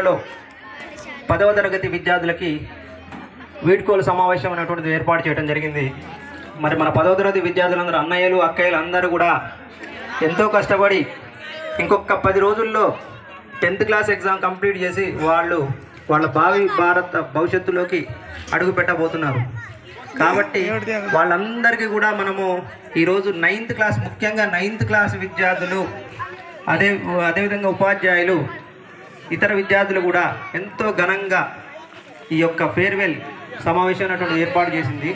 పాఠశాలలో పదవ తరగతి విద్యార్థులకి వీడ్కోలు సమావేశం అనేటువంటిది ఏర్పాటు చేయడం జరిగింది. మరి మన పదవ తరగతి విద్యార్థులందరూ అన్నయ్యలు అక్కయ్యలు అందరూ కూడా ఎంతో కష్టపడి ఇంకొక పది రోజుల్లో టెన్త్ క్లాస్ ఎగ్జామ్ కంప్లీట్ చేసి వాళ్ళు వాళ్ళ భావి భారత భవిష్యత్తులోకి అడుగు పెట్టబోతున్నారు. కాబట్టి వాళ్ళందరికీ కూడా మనము ఈరోజు నైన్త్ క్లాస్ ముఖ్యంగా నైన్త్ క్లాస్ విద్యార్థులు అదే అదేవిధంగా ఉపాధ్యాయులు ఇతర విద్యార్థులు కూడా ఎంతో ఘనంగా ఈ యొక్క ఫేర్వెల్ సమావేశం ఏర్పాటు చేసింది.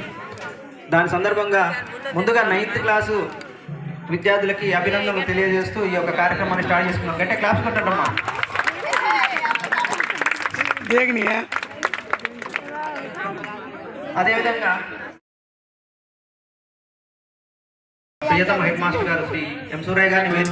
దాని సందర్భంగా ముందుగా నైన్త్ క్లాసు విద్యార్థులకి అభినందనలు తెలియజేస్తూ ఈ యొక్క కార్యక్రమాన్ని స్టార్ట్ చేసుకున్నాం. అంటే క్లాస్ కొట్టమ్మా అదేవిధంగా ప్రియతమ హెడ్ మాస్టర్ గారు శ్రీ ఎం సూరయ్య గారిని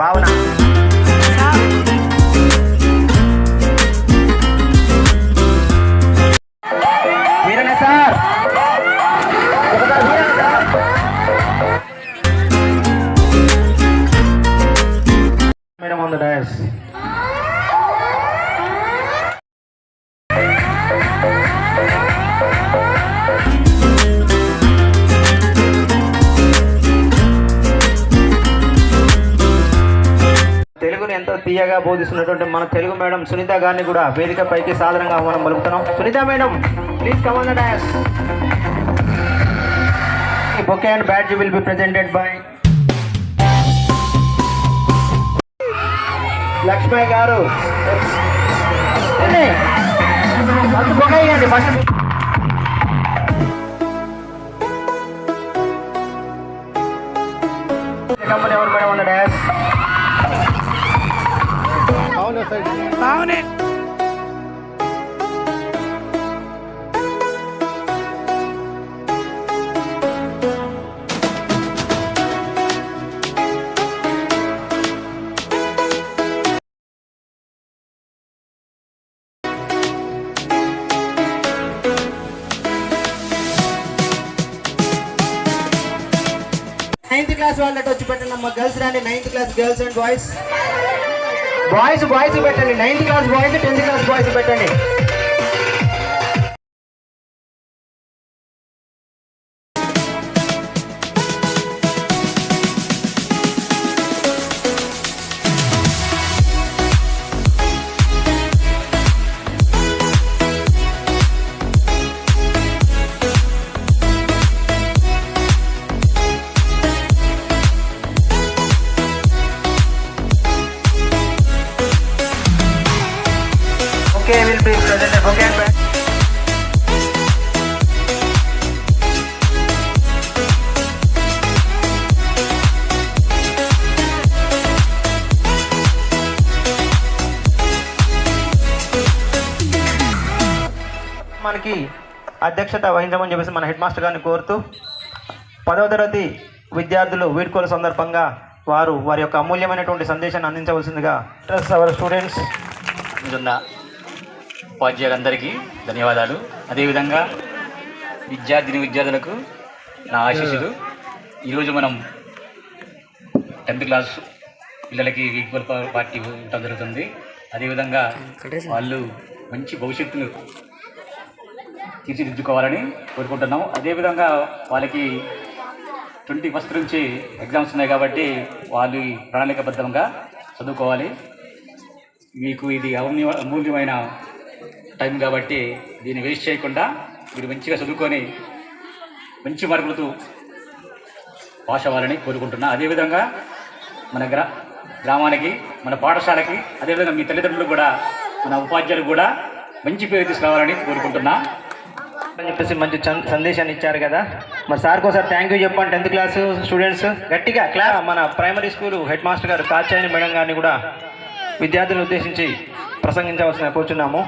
about now. బోధిస్తున్నటువంటి మన తెలుగు మేడం సునీత గారిని కూడా వేదిక పైకి సాధారణంగా ఆహ్వానం పలుకుతున్నాం. Sunitha madam please come on bouquet and badge will be presented by Lakshmaiah గారు. ఫస్ట్ బొకే ఇవ్వండి ఫస్ట్. వాళ్ళకి వచ్చి పెట్టండి అమ్మ. గర్ల్స్ రాండి ninth class girls and boys boys boys పెట్టండి. Ninth class boys tenth class boys పెట్టండి. అధ్యక్షత వహించమని చెప్పేసి మన హెడ్ మాస్టర్ గారిని కోరుతూ పదవ తరగతి విద్యార్థులు వీడ్కోలు సందర్భంగా వారు వారి యొక్క అమూల్యమైనటువంటి సందేశాన్ని అందించవలసిందిగా అవర్ స్టూడెంట్స్ ముందున్న ఉపాధ్యాయులందరికీ ధన్యవాదాలు. అదేవిధంగా విద్యార్థిని విద్యార్థులకు నా ఆశీస్సులు. ఈరోజు మనం టెన్త్ క్లాస్ పిల్లలకి ఈక్వల్ పార్టీ ఇవ్వడం జరుగుతుంది. అదేవిధంగా వాళ్ళు మంచి భవిష్యత్తును తీర్చిదిద్దుకోవాలని కోరుకుంటున్నాం అదేవిధంగా వాళ్ళకి ట్వంటీ ఫస్ట్ నుంచి ఎగ్జామ్స్ ఉన్నాయి కాబట్టి వాళ్ళు ప్రణాళికబద్ధంగా చదువుకోవాలి. మీకు ఇది అమూల్య అమూల్యమైన టైం కాబట్టి దీన్ని వేస్ట్ చేయకుండా మీరు మంచిగా చదువుకొని మంచి మార్కులతో పాస్ అవ్వాలని కోరుకుంటున్నా. అదేవిధంగా మన గ్రా గ్రామానికి మన పాఠశాలకి అదేవిధంగా మీ తల్లిదండ్రులు కూడా మన ఉపాధ్యాయులు కూడా మంచి పేరు తీసుకురావాలని కోరుకుంటున్నా. అని చెప్పేసి మంచి సందేశాన్ని ఇచ్చారు కదా. మరి సార్కి ఒకసారి థ్యాంక్ యూ చెప్పండి. టెన్త్ క్లాస్ స్టూడెంట్స్ గట్టిగా క్లాస్ మన ప్రైమరీ స్కూల్ హెడ్ మాస్టర్ గారు కాచాయని మేడం గారిని కూడా విద్యార్థులను ఉద్దేశించి ప్రసంగించవలసిన కూర్చున్నాము.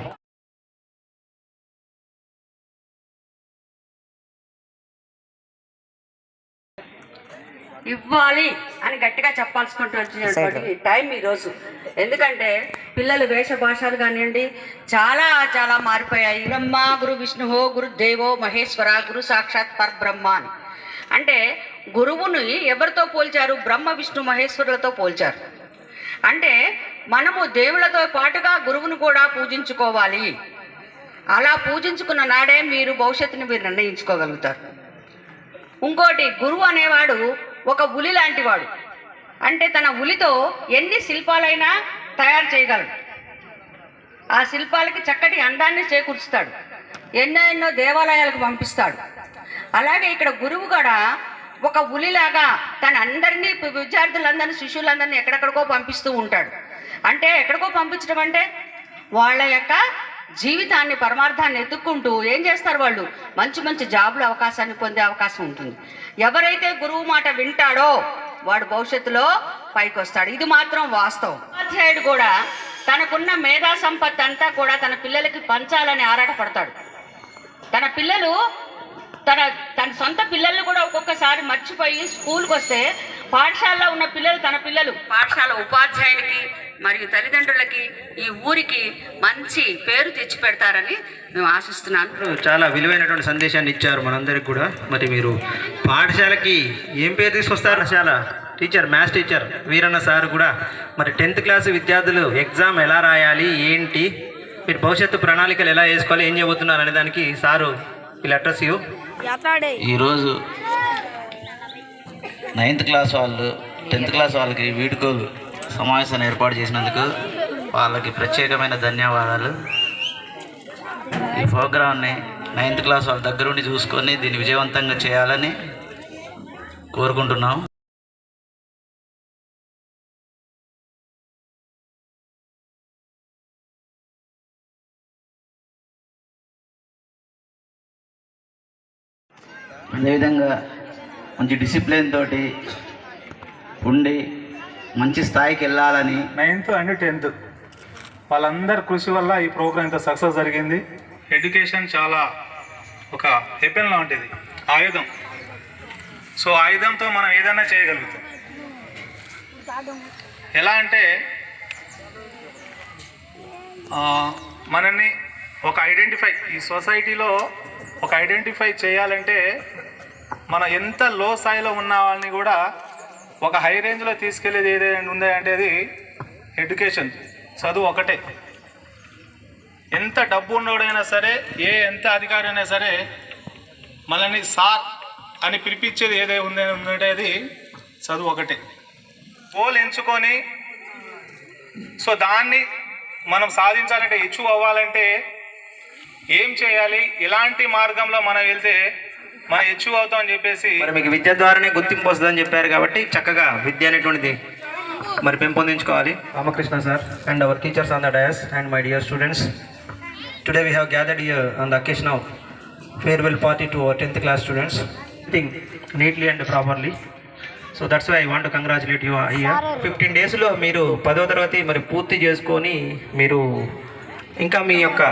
ఇవ్వాలి అని గట్టిగా చెప్పాల్సుకుంటున్నటువంటి టైం ఈరోజు. ఎందుకంటే పిల్లలు వేషభాషలు కానివ్వండి చాలా చాలా మారిపోయాయి. బ్రహ్మ గురు విష్ణుహో గురు దేవో మహేశ్వర గురు సాక్షాత్ పరబ్రహ్మ అని. అంటే గురువుని ఎవరితో పోల్చారు? బ్రహ్మ విష్ణు మహేశ్వరులతో పోల్చారు. అంటే మనము దేవుళ్ళతో పాటుగా గురువును కూడా పూజించుకోవాలి. అలా పూజించుకున్న నాడే మీరు భవిష్యత్తుని మీరు నిర్ణయించుకోగలుగుతారు. ఇంకోటి గురువు అనేవాడు ఒక ఉలి లాంటివాడు. అంటే తన ఉలితో ఎన్ని శిల్పాలైనా తయారు చేయగలడు. ఆ శిల్పాలకి చక్కటి అందాన్ని చేకూర్చుతాడు ఎన్నో ఎన్నో దేవాలయాలకు పంపిస్తాడు. అలాగే ఇక్కడ గురువు కూడా ఒక ఉలిలాగా తన అందరినీ విద్యార్థులందరినీ శిష్యులందరినీ ఎక్కడెక్కడికో పంపిస్తూ ఉంటాడు. అంటే ఎక్కడికో పంపించడం అంటే వాళ్ళ యొక్క జీవితాన్ని పరమార్థాన్ని ఎత్తుక్కుంటూ ఏం చేస్తారు వాళ్ళు? మంచి మంచి జాబుల అవకాశాన్ని పొందే అవకాశం ఉంటుంది. ఎవరైతే గురువు మాట వింటాడో వాడు భవిష్యత్తులో పైకి వస్తాడు ఇది మాత్రం వాస్తవం. ఉపాధ్యాయుడు కూడా తనకున్న మేధా సంపత్తి అంతా కూడా తన పిల్లలకి పంచాలని ఆరాటపడతాడు. తన పిల్లలు తన తన సొంత పిల్లల్ని కూడా ఒక్కొక్కసారి మర్చిపోయి స్కూల్కి వస్తే పాఠశాలలో ఉన్న పిల్లలు తన పిల్లలు. పాఠశాల ఉపాధ్యాయునికి మరియు తల్లిదండ్రులకి ఈ ఊరికి మంచి పేరు తెచ్చి పెడతారని మేము ఆశిస్తున్నాను చాలా విలువైనటువంటి సందేశాన్ని ఇచ్చారు మనందరికి కూడా. మరి మీరు పాఠశాలకి ఏం పేరు తీసుకొస్తారు? పాఠశాల teacher maths teacher Veeranna sir కూడా. మరి టెన్త్ క్లాస్ విద్యార్థులు ఎగ్జామ్ ఎలా రాయాలి ఏంటి మీరు భవిష్యత్తు ప్రణాళికలు ఎలా వేసుకోవాలి ఏం చేయబోతున్నారు అనే దానికి సారు అడ్రస్ యూ ఈరోజు నైన్త్ క్లాస్ వాళ్ళు టెన్త్ క్లాస్ వాళ్ళకి వీడుకోలు సమావేశాన్ని ఏర్పాటు చేసినందుకు వాళ్ళకి ప్రత్యేకమైన ధన్యవాదాలు. ఈ ప్రోగ్రామ్ని నైన్త్ క్లాస్ వాళ్ళ దగ్గరుండి చూసుకొని దీన్ని విజయవంతంగా చేయాలని కోరుకుంటున్నాం. అదేవిధంగా మంచి డిసిప్లిన్ తోటి ఉండి మంచి స్థాయికి వెళ్ళాలని నైన్త్ అండ్ టెన్త్ వాళ్ళందరి కృషి వల్ల ఈ ప్రోగ్రామ్ ఇంత సక్సెస్ జరిగింది. ఎడ్యుకేషన్ చాలా ఒక వెపన్ లాంటిది. ఆయుధం. సో ఆయుధంతో మనం ఏదైనా చేయగలుగుతాం. ఎలా అంటే మనల్ని ఒక ఐడెంటిఫై ఈ సొసైటీలో ఒక ఐడెంటిఫై చేయాలంటే మన ఎంత లో స్థాయిలో ఉన్న వాళ్ళని కూడా ఒక హై రేంజ్లో తీసుకెళ్ళేది ఏదైనా ఉందా అంటే అది ఎడ్యుకేషన్ చదువు ఒకటే. ఎంత డబ్బు ఉన్నోడైనా సరే ఏ ఎంత అధికారి అయినా సరే మనల్ని సార్ అని పిలిపించేది ఏదై ఉందే ఉందంటే అది చదువు ఒకటే. గోల్ ఎంచుకొని సో దాన్ని మనం సాధించాలంటే ఇచ్చు అవ్వాలంటే ఏం చేయాలి? ఎలాంటి మార్గంలో మనం వెళ్తే మనం హెచ్చు అవుతాం అని చెప్పేసి మరి మీకు విద్య ద్వారానే గుర్తింపు వస్తుందని చెప్పారు కాబట్టి చక్కగా విద్య అనేటువంటిది మరి పెంపొందించుకోవాలి. Ramakrishna sir and our teachers on the dais and my dear students today we have gathered here on the occasion of farewell party to our tenth class students thing neatly and properly so that's why I want congratulate you here fifteen డేస్లో మీరు పదో తరగతి మరి పూర్తి చేసుకొని మీరు ఇంకా మీ యొక్క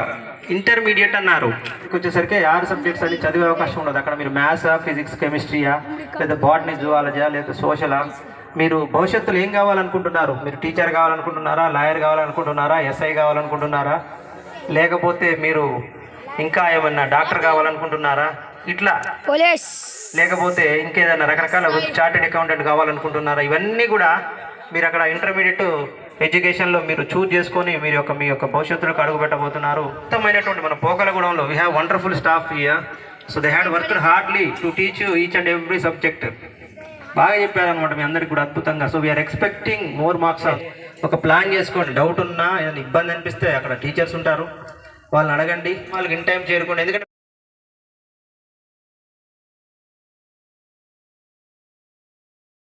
ఇంటర్మీడియట్ అన్నారు. వచ్చేసరికి ఆరు సబ్జెక్ట్స్ అని చదివే అవకాశం ఉండదు. అక్కడ మీరు మ్యాథ్సా ఫిజిక్స్ కెమిస్ట్రీయా లేదా బాటనీ జువాలజీయా లేదా సోషలా మీరు భవిష్యత్తులో ఏం కావాలనుకుంటున్నారు? మీరు టీచర్ కావాలనుకుంటున్నారా? లాయర్ కావాలనుకుంటున్నారా? ఎస్ఐ కావాలనుకుంటున్నారా? లేకపోతే మీరు ఇంకా ఏమన్నా డాక్టర్ కావాలనుకుంటున్నారా? ఇట్లా. లేకపోతే ఇంకేదైనా రకరకాల చార్టెడ్ అకౌంటెంట్ కావాలనుకుంటున్నారా? ఇవన్నీ కూడా మీరు అక్కడ ఇంటర్మీడియట్ ఎడ్యుకేషన్లో మీరు చూజ్ చేసుకొని మీరు యొక్క మీ యొక్క భవిష్యత్తులోకి అడుగు పెట్టబోతున్నారు. ఉత్తమమైనటువంటి మన పోకలగూడెంలో we have wonderful staff here so they had worked hardly to teach each and every subject బాగా చెప్పారనమాట మీ అందరికి కూడా అద్భుతంగా. So we are expecting more marks ఒక ప్లాన్ చేసుకోండి. డౌట్ ఉన్నా ఏదైనా ఇబ్బంది అనిపిస్తే అక్కడ టీచర్స్ ఉంటారు. వాళ్ళని అడగండి. వాళ్ళకి ఇన్ టైం చేరుకోండి. ఎందుకంటే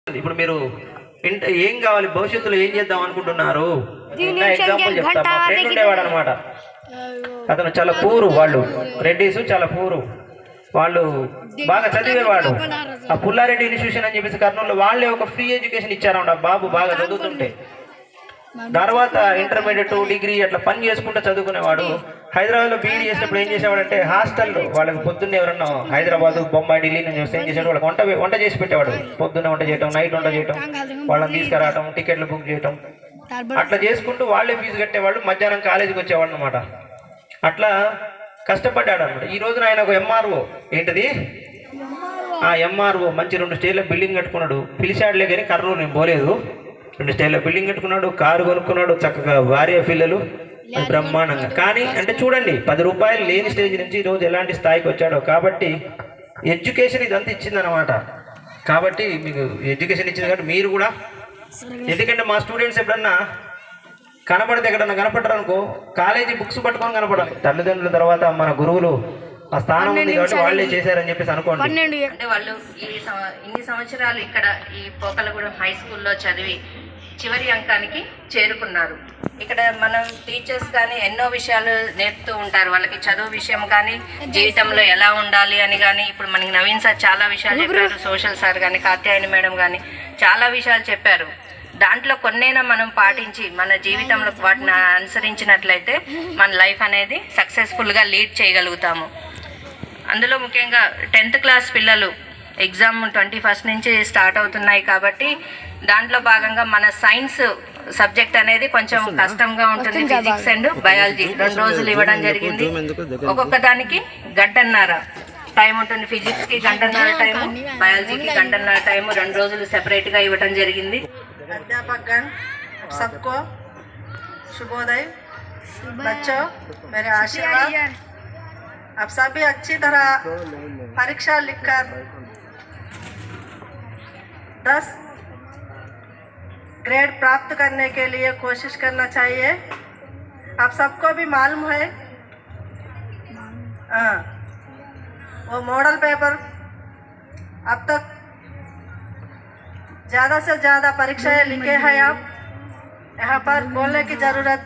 ఇప్పుడు మీరు ఏం కావాలి? భవిష్యత్తులో ఏం చేద్దాం అనుకుంటున్నారు? ఎగ్జాంపుల్ చెప్తా. మా ఫ్రెండ్ ఉండేవాడు అనమాట అతను చాలా పూరు వాళ్ళు. రెడ్డిస్ చాలా పూరు. వాళ్ళు బాగా చదివేవాడు. ఆ పుల్లారెడ్డి ఇన్స్టిట్యూషన్ అని చెప్పేసి కర్నూలులో వాళ్ళే ఒక ఫ్రీ ఎడ్యుకేషన్ ఇచ్చారన్నమాట. బాబు బాగా చదువుతుంటే. తర్వాత ఇంటర్మీడియట్ డిగ్రీ అట్లా పని చేసుకుంటూ చదువుకునేవాడు. హైదరాబాద్లో బీఈడి చేసినప్పుడు ఏం చేసేవాడంటే హాస్టల్లో వాళ్ళకి పొద్దున్న ఎవరన్నా హైదరాబాద్ బొంబాయి ఢిల్లీ నుంచి వస్తే ఏం చేసేవాడు? వాళ్ళకి వంట వంట చేసి పెట్టేవాడు. పొద్దున్నే వంట చేయటం నైట్ వంట చేయటం వాళ్ళని తీసుకురావటం టికెట్లు బుక్ చేయటం. అట్లా చేసుకుంటూ వాళ్ళే ఫీజు కట్టేవాళ్ళు మధ్యాహ్నం కాలేజీకి వచ్చేవాడు అనమాట అట్లా కష్టపడ్డాడు అనమాట ఈ రోజున ఆయన ఒక ఎంఆర్ఓ ఏంటిది? ఆ ఎంఆర్ఓ మంచి రెండు స్టేజ్ల బిల్డింగ్ కట్టుకున్నాడు. పిలిచాడులే కానీ కర్రూరు నేను పోలేదు. రెండు స్టేజ్ల బిల్డింగ్ కట్టుకున్నాడు కారు కొనుక్కున్నాడు చక్కగా భార్య పిల్లలు. బ్రహ్మాండంగా. కానీ అంటే చూడండి పది రూపాయలు లేని స్టేజ్ నుంచి ఈ రోజు ఎలాంటి స్థాయికి వచ్చాడో. కాబట్టి ఎడ్యుకేషన్ ఇదంతా ఇచ్చిందనమాట కాబట్టి మీకు ఎడ్యుకేషన్ ఇచ్చింది కాబట్టి మీరు కూడా ఎందుకంటే మా స్టూడెంట్స్ ఎప్పుడన్నా కనపడితే ఎక్కడన్నా కనపడరు అనుకో కాలేజీ బుక్స్ పట్టుకొని కనపడాలి. తల్లిదండ్రుల తర్వాత మన గురువులు ఆ స్థానం ఉంది కాబట్టి వాళ్ళే చేశారని చెప్పేసి అనుకోండి. అంటే వాళ్ళు ఈ ఇన్ని సంవత్సరాలు ఇక్కడ ఈ పోకలగూడెం హై స్కూల్లో చదివి చివరి అంకానికి చేరుకున్నారు. ఇక్కడ మనం టీచర్స్ కానీ ఎన్నో విషయాలు నేర్పుతూ ఉంటారు. వాళ్ళకి చదువు విషయం కానీ జీవితంలో ఎలా ఉండాలి అని కానీ ఇప్పుడు మనకి నవీన్ సార్ చాలా విషయాలు చెప్పారు. సోషల్ సార్ కానీ కాత్యాయని మేడం కానీ చాలా విషయాలు చెప్పారు. దాంట్లో కొన్నైనా మనం పాటించి మన జీవితంలో వాటిని అనుసరించినట్లయితే మన లైఫ్ అనేది సక్సెస్ఫుల్గా లీడ్ చేయగలుగుతాము. అందులో ముఖ్యంగా టెన్త్ క్లాస్ పిల్లలు ఎగ్జామ్ ట్వంటీ ఫస్ట్ నుంచి స్టార్ట్ అవుతున్నాయి కాబట్టి దాంట్లో భాగంగా మన సైన్స్ సబ్జెక్ట్ అనేది కొంచెం కష్టంగా ఉంటుంది ఫిజిక్స్ అండ్ బయాలజీ రెండు రోజులు ఇవ్వడం జరిగింది ఒక్కొక్క దానికి గంటన్నర టైం ఉంటుంది ఫిజిక్స్ కి గంటన్నర టైము బయాలజీకి గంటన్నర టైము రెండు రోజులు సెపరేట్ గా ఇవ్వడం జరిగింది अध्यापकगण सबको शुभोदय बच्चों मेरे आशीर्वाद आप सभी अच्छी तरह परीक्षा लिखकर दस ग्रेड प्राप्त करने के लिए कोशिश करना चाहिए। आप सबको भी मालूम है? हाँ। वो मॉडल पेपर अब तक ज़्यादा से ज़्यादा परीक्षाएँ लिखे हैं आप। यहाँ पर बोलने की ज़रूरत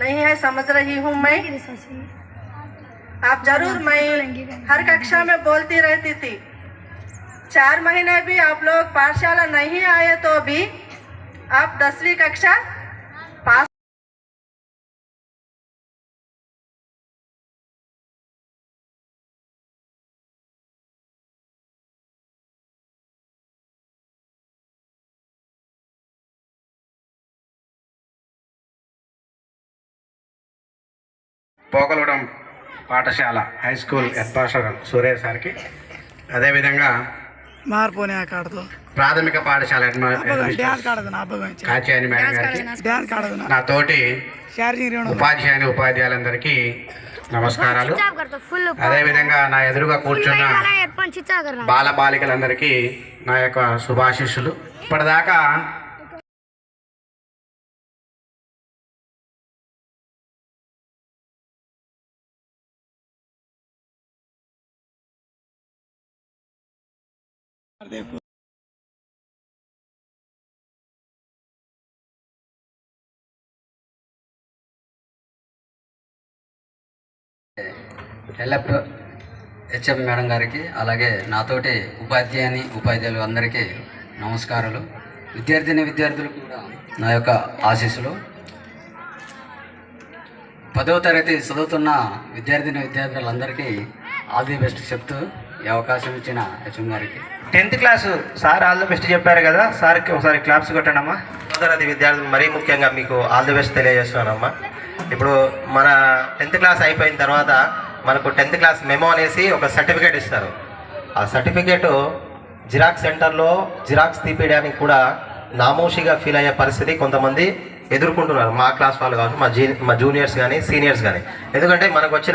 नहीं है समझ रही हूँ मैं। आप ज़रूर मैं हर कक्षा में बोलती रहती थी। चार महीने भी आप लोग पाठशाला नहीं आए तो भी आप दसवीं कक्षा पास పోకలగూడెం పాఠశాల high school head master Suresh సార్కి అదేవిధంగా మారిపోయినాయి ఆ కాడతో. ప్రాథమిక పాఠశాల నా మేడం తోటి ఉపాధ్యాయుని ఉపాధ్యాయులందరికీ నమస్కారాలు. అదేవిధంగా నా ఎదురుగా కూర్చున్న బాల బాలికలందరికీ నా యొక్క శుభాశిష్యులు ఇప్పటిదాకా ఎల్ఎఫ్ హెచ్ఎం మేడం గారికి అలాగే నాతోటి ఉపాధ్యాయుని ఉపాధ్యాయులు అందరికీ నమస్కారాలు. విద్యార్థిని విద్యార్థులు కూడా నా యొక్క ఆశీస్సులు. పదవ తరగతి చదువుతున్న విద్యార్థిని విద్యార్థులందరికీ ఆల్ ది బెస్ట్ చెప్తూ ఈ అవకాశం ఇచ్చిన హెచ్ఎం గారికి. Tenth class sir all the best చెప్పారు కదా సార్కి ఒకసారి క్లాప్స్ కొట్టండమ్మా. తరగతి విద్యార్థులు మరీ ముఖ్యంగా మీకు ఆల్ ది బెస్ట్ తెలియజేస్తున్నానమ్మా ఇప్పుడు మన టెన్త్ క్లాస్ అయిపోయిన తర్వాత మనకు టెన్త్ క్లాస్ మెమో అనేసి ఒక సర్టిఫికేట్ ఇస్తారు. ఆ సర్టిఫికేట్ జిరాక్స్ సెంటర్లో జిరాక్స్ తీపియడానికి కూడా నామోషిగా ఫీల్ అయ్యే పరిస్థితి కొంతమంది ఎదుర్కొంటున్నారు. మా క్లాస్ వాళ్ళు కావచ్చు మా జీ మా జూనియర్స్ కానీ సీనియర్స్ కానీ. ఎందుకంటే మనకు వచ్చిన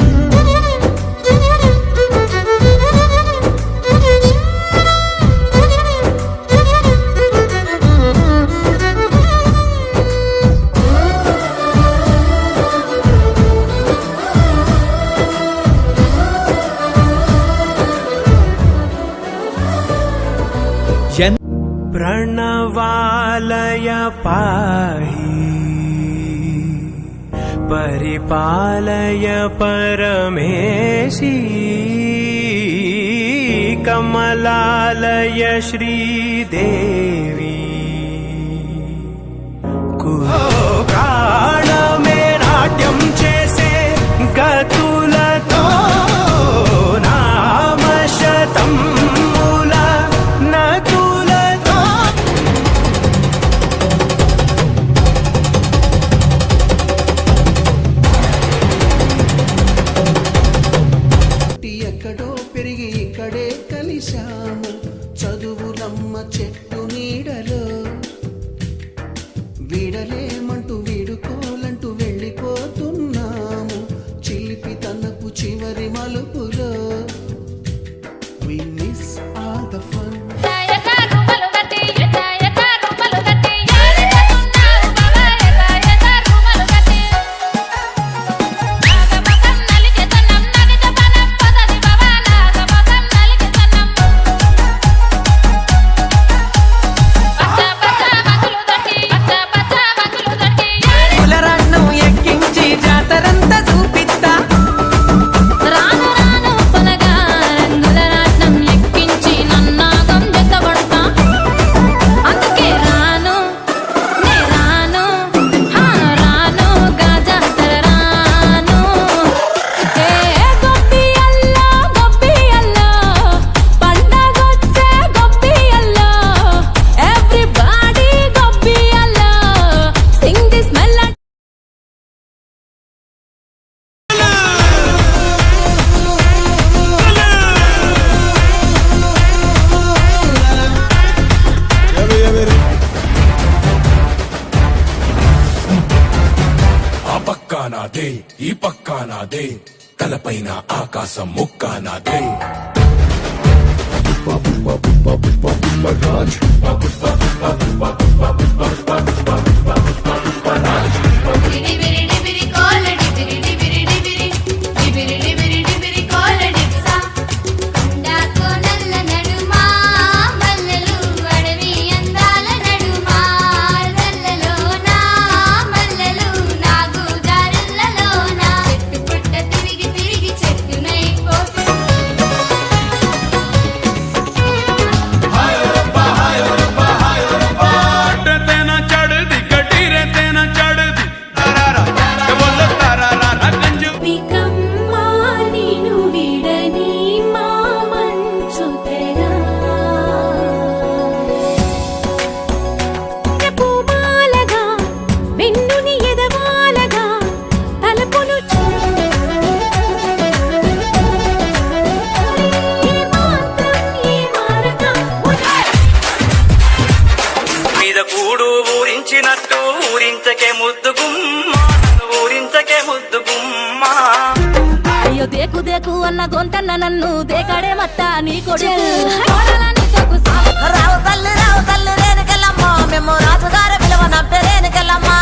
कर्णवालय पाहि परिपालय परमेशी कमलालय श्रीदेवी कुहोकाणमे नाट्यं चेसे गतुलतो नाम शतम् ఎక్కడో పెరిగి ఇక్కడే కలిశాము. చదువులమ్మ చెట్టు నాదే ఈ పక్క నాదే తలపైన ఆకాశం ముక్క నాదే కొండకు కూడు ఊరించినట్టు ఊరించకే ముద్దుగుమ్మ ఊరించకే ముద్దుగుమ్మ అయ్యో దేకు దేకు అన్న గొంతన్న నన్ను దేకాడే మత్త నీ కొడుకు. రావు తల్లి రావు తల్లు రేణుకెళ్ళమ్మ. మేము రాజుగారు విలువ నబ్బే రేణుకెళ్ళమ్మా.